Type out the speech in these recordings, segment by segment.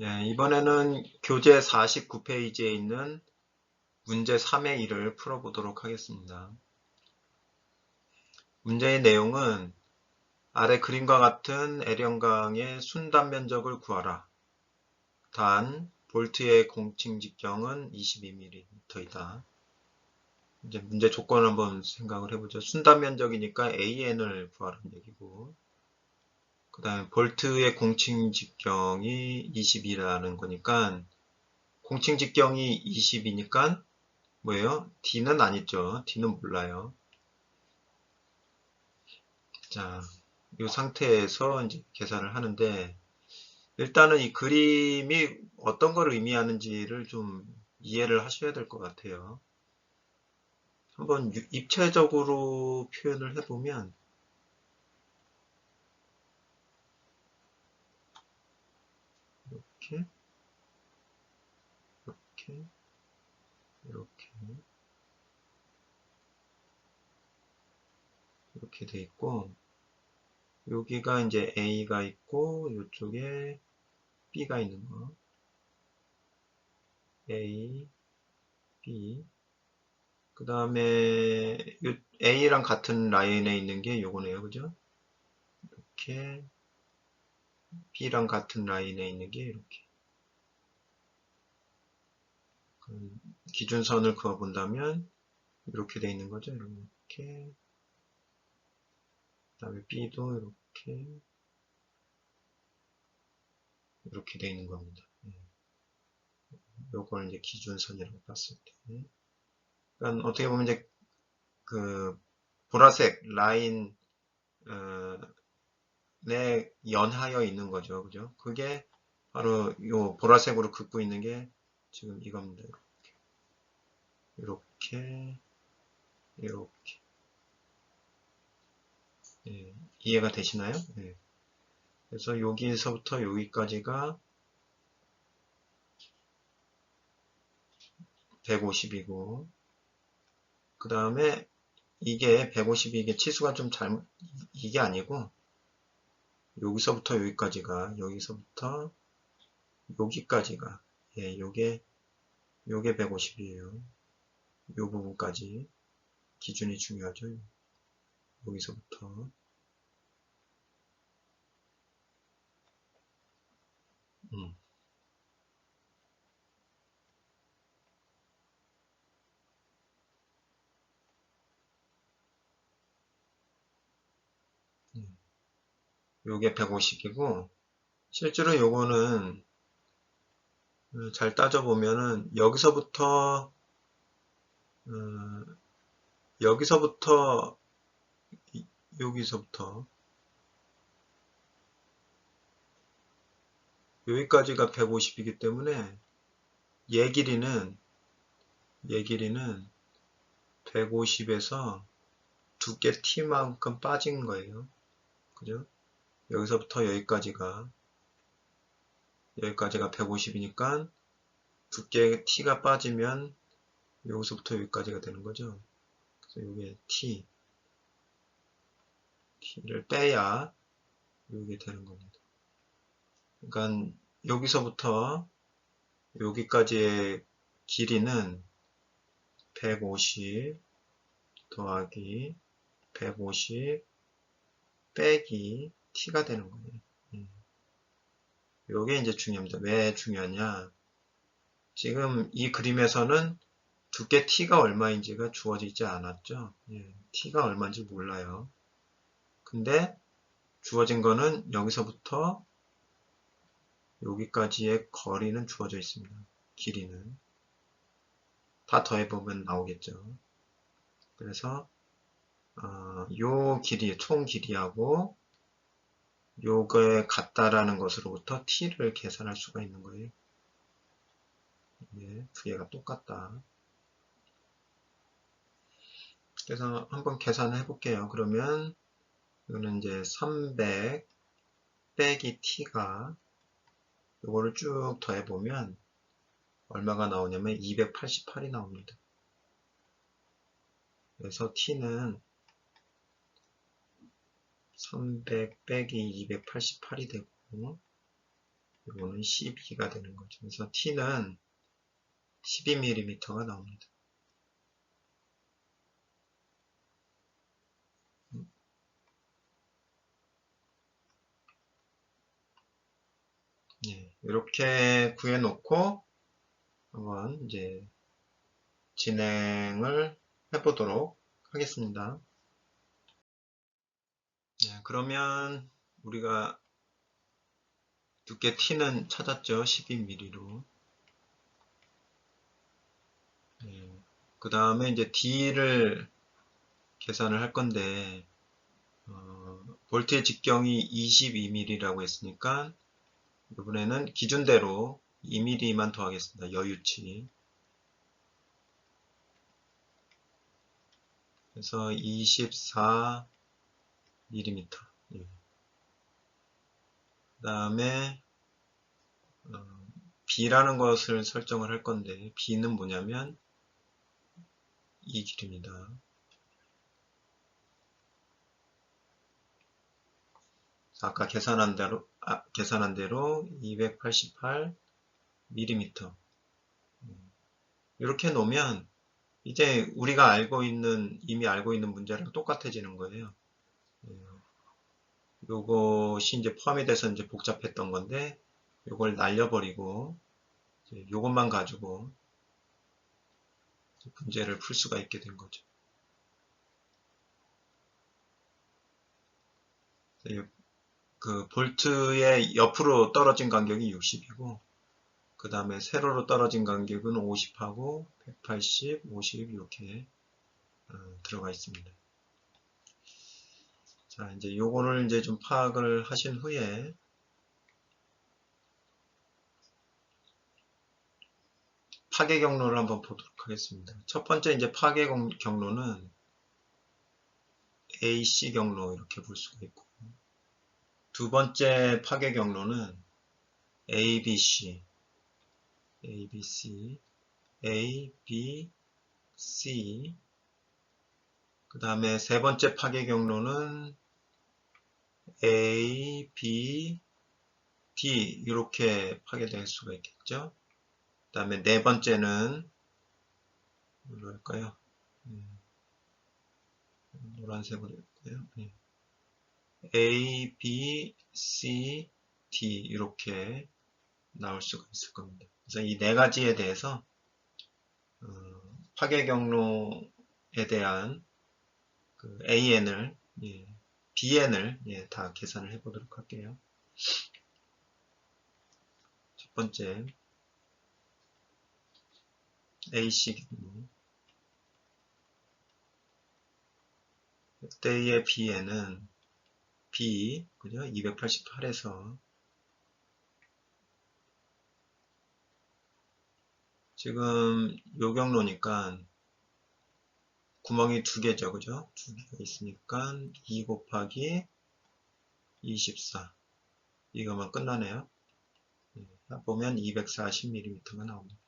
예, 이번에는 교재 49페이지에 있는 문제 3의 1을 풀어보도록 하겠습니다. 문제의 내용은 아래 그림과 같은 L형강의 순단 면적을 구하라. 단, 볼트의 공칭 직경은 22mm이다. 이제 문제 조건을 한번 생각을 해보죠. 순단 면적이니까 AN을 구하라는 얘기고, 그 다음에 볼트의 공칭 직경이 20이라는 거니까 공칭 직경이 20이니까 뭐예요? D는 아니죠. D는 몰라요. 자, 이 상태에서 이제 계산을 하는데 일단은 이 그림이 어떤 걸 의미하는지를 좀 이해를 하셔야 될 것 같아요. 한번 입체적으로 표현을 해보면 이렇게 이렇게 이렇게 이렇게 돼 있고 여기가 이제 A가 있고 이쪽에 B가 있는 거. A, B. 그 다음에 A랑 같은 라인에 있는 게 요거네요. 그죠? 이렇게 B랑 같은 라인에 있는 게 이렇게 기준선을 그어 본다면 이렇게 돼 있는 거죠 이렇게 그 다음에 B도 이렇게 이렇게 돼 있는 겁니다. 예. 요걸 이제 기준선이라고 봤을 때. 그러니까 어떻게 보면 이제 그 보라색 라인 어, 에 연하여 있는 거죠. 그죠? 그게 바로 요 보라색으로 긋고 있는 게 지금 이겁니다. 이렇게 이렇게 이렇게 예, 이해가 되시나요? 예. 그래서 여기서부터 여기까지가 150이고 그 다음에 이게 150이 이게 치수가 좀 잘못 이게 아니고 여기서부터 여기까지가 여기서부터 여기까지가 예 요게 요게 150이에요 요 부분까지 기준이 중요하죠 여기서부터 음. 음. 요게 150이고 실제로 요거는 잘 따져보면은 여기서부터 어, 여기서부터 여기서부터 여기까지가 150이기 때문에 얘 길이는 얘 길이는 150에서 두께 t만큼 빠진 거예요. 그죠? 여기서부터 여기까지가 여기까지가 150이니까 두께 t가 빠지면 여기서부터 여기까지가 되는 거죠. 그래서 이게 t t를 빼야 이게 되는 겁니다. 그러니까 여기서부터 여기까지의 길이는 150 더하기 150 빼기 t가 되는 거예요. 음. 이제 중요합니다. 왜 중요하냐? 지금 이 그림에서는 두께 t가 얼마인지가 주어지지 않았죠. 예, t가 얼마인지 몰라요. 근데 주어진 거는 여기서부터 여기까지의 거리는 주어져 있습니다. 길이는. 다 더해보면 나오겠죠. 그래서 어, 요 길이, 총 길이하고 요거에 같다라는 것으로부터 t를 계산할 수가 있는 거예요. 예, 두 개가 똑같다. 그래서 한번 계산을 해볼게요. 그러면 이거는 이제 300 빼기 t가 이거를 쭉 더해보면 얼마가 나오냐면 288이 나옵니다. 그래서 t는 300 빼기 288이 되고 요거는 12가 되는 거죠. 그래서 t는 12mm가 나옵니다. 네, 이렇게 구해놓고 한번 이제 진행을 해보도록 하겠습니다. 네, 그러면 우리가 두께 T는 찾았죠. 12mm로. 네, 그 다음에 이제 D를 계산을 할 건데, 어, 볼트의 직경이 22mm라고 했으니까, 이번에는 기준대로 2mm만 더하겠습니다. 여유치. 그래서 24 mm. 예. 그 다음에 어, B라는 것을 설정을 할 건데 B는 뭐냐면 이 길입니다. 아까 계산한 대로 아, 계산한 대로 288 mm. 이렇게 놓으면 이제 우리가 알고 있는 이미 알고 있는 문제랑 똑같아지는 거예요. 예. 요것이 이제 포함이 돼서 이제 복잡했던 건데 요걸 날려버리고 요것만 가지고 문제를 풀 수가 있게 된 거죠. 그 볼트의 옆으로 떨어진 간격이 60이고 그 다음에 세로로 떨어진 간격은 50하고 180, 50 이렇게 어, 들어가 있습니다. 자 이제 요거를 이제 좀 파악을 하신 후에 파괴 경로를 한번 보도록 하겠습니다. 첫 번째 이제 파괴 경로는 AC 경로 이렇게 볼 수가 있고 두 번째 파괴 경로는 ABC A, B, C, A, B, C. 그 다음에 세 번째 파괴 경로는 A, B, D 이렇게 파괴될 수가 있겠죠. 그 다음에 네 번째는 뭘로 할까요? 음, 노란색으로 할까요? 네. A, B, C, D 이렇게 나올 수가 있을 겁니다. 그래서 이 네 가지에 대해서 어, 파괴 경로에 대한 그 AN을 예, BN을 예, 다 계산을 해 보도록 할게요. 첫 번째 AC 경로 이때의 BN은 B 그죠? 288에서 지금 요 경로니까 구멍이 두 개죠. 그죠? 두 개가 있으니까 2 곱하기 24 이거만 끝나네요. 네, 보면 240mm가 나옵니다.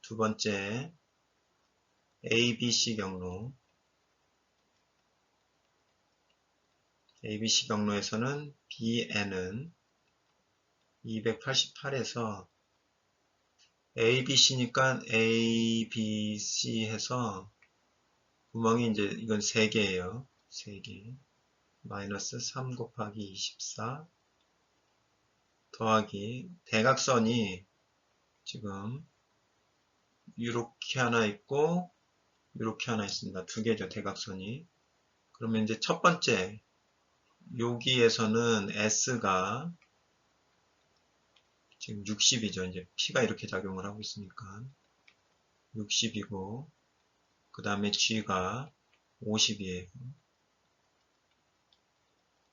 두 번째 ABC 경로 ABC 경로에서는 BN은 288에서 A, B, C니까 A, B, C 해서 구멍이 이제 이건 3개예요. 3개. 마이너스 3 곱하기 24 더하기 대각선이 지금 이렇게 하나 있고 이렇게 하나 있습니다. 두 개죠. 대각선이. 그러면 이제 첫 번째 여기에서는 S가 지금 60이죠. 이제 P가 이렇게 작용을 하고 있으니까 60이고 그 다음에 G가 50이에요.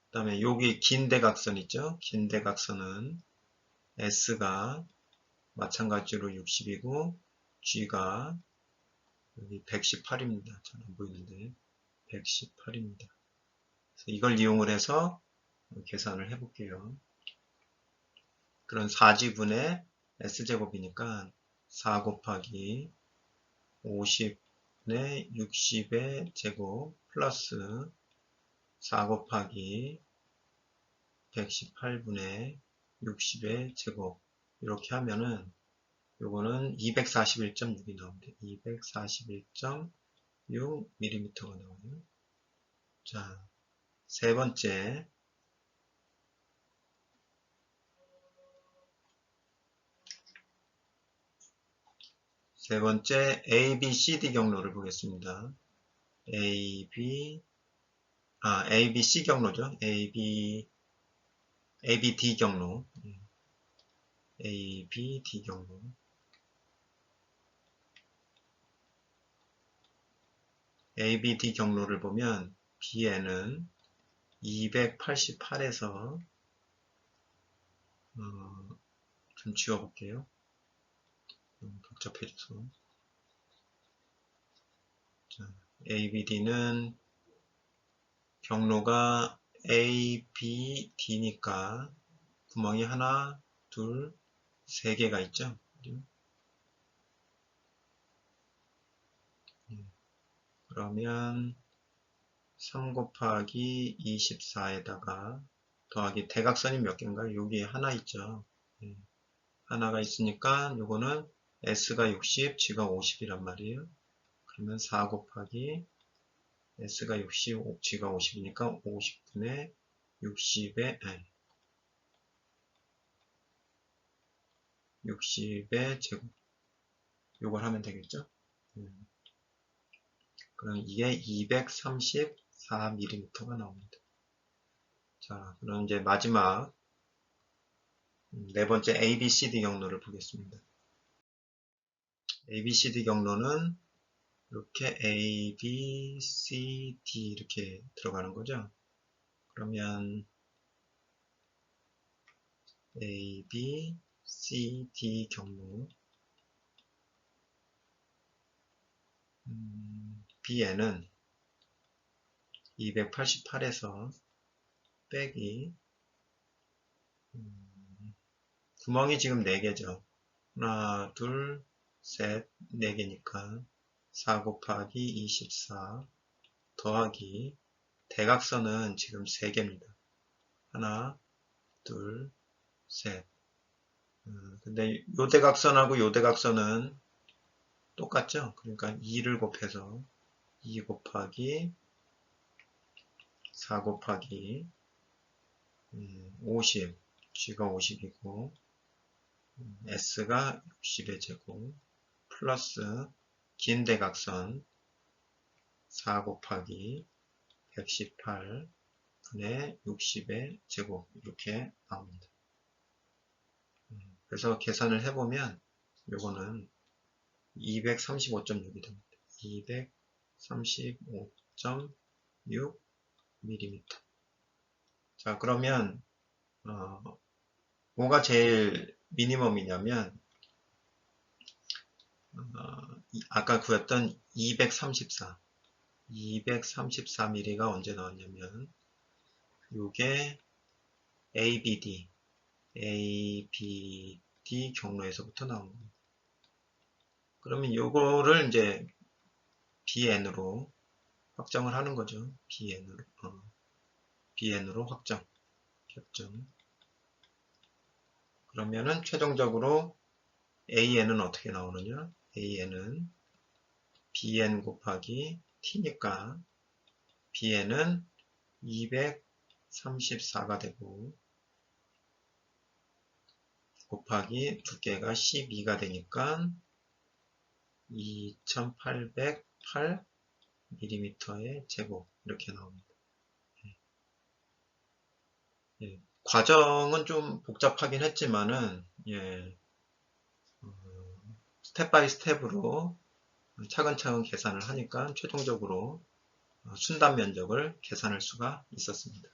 그 다음에 여기 긴 대각선 있죠. 긴 대각선은 S가 마찬가지로 60이고 G가 여기 118입니다. 잘 안 보이는데 118입니다. 이걸 이용을 해서 계산을 해볼게요. 그런 4지분의 S제곱이니까 4 곱하기 50의 60의 제곱 플러스 4 곱하기 118분의 60의 제곱 이렇게 하면은 요거는 241.6이 나옵니다. 241.6mm가 나와요. 자, 세 번째 세 번째 A, B, C, D 경로를 보겠습니다. A, B, 아, A, B, C 경로죠. A, B, A, B, D 경로. A, B, D 경로. A, B, D 경로를 보면 B에는 288에서 어, 좀 지워볼게요. 너무 복잡해져서 자, ABD는 경로가 A, B, D니까 구멍이 하나, 둘, 세 개가 있죠. 그러면 3 곱하기 24에다가 더하기 대각선이 몇 개인가요? 여기 하나 있죠. 하나가 있으니까 요거는 S가 60, G가 50이란 말이에요. 그러면 4 곱하기 S가 60, G가 50이니까 50분의 60의 아니, 60의 제곱 요걸 하면 되겠죠? 음. 그럼 이게 234mm가 나옵니다. 자, 그럼 이제 마지막 네 번째 ABCD 경로를 보겠습니다. ABCD 경로는 이렇게 A, B, C, D 이렇게 들어가는 거죠. 그러면 A, B, C, D 경로 음, B에는 288에서 빼기 음, 구멍이 지금 4개죠. 하나, 둘, 셋, 4개니까 4 곱하기 24 더하기 대각선은 지금 3개입니다. 하나, 둘, 셋. 음, 근데 요 대각선하고 요 대각선은 똑같죠? 그러니까 2를 곱해서 2 곱하기 4 곱하기 50, 음, G가 50이고 음, S가 60의 제곱 플러스 긴 대각선 4 곱하기 118분의 60의 제곱 이렇게 나옵니다. 음, 그래서 계산을 해보면 요거는 235.6이 됩니다. 235.6mm 자 그러면 어, 뭐가 제일 미니멈이냐면 어, 아까 구했던 234 234mm가 언제 나왔냐면 이게 ABD ABD 경로에서부터 나온 겁니다. 그러면 요거를 이제 BN으로 확정을 하는 거죠. BN으로 어, BN으로 확정 결정 그러면은 최종적으로 AN은 어떻게 나오느냐 AN은 BN 곱하기 T니까 BN은 234가 되고 곱하기 두께가 12가 되니까 2808mm의 제곱 이렇게 나옵니다. 예, 과정은 좀 복잡하긴 했지만은 예, 어, 스텝 바이 스텝으로 차근차근 계산을 하니까 최종적으로 어, 순단 면적을 계산할 수가 있었습니다.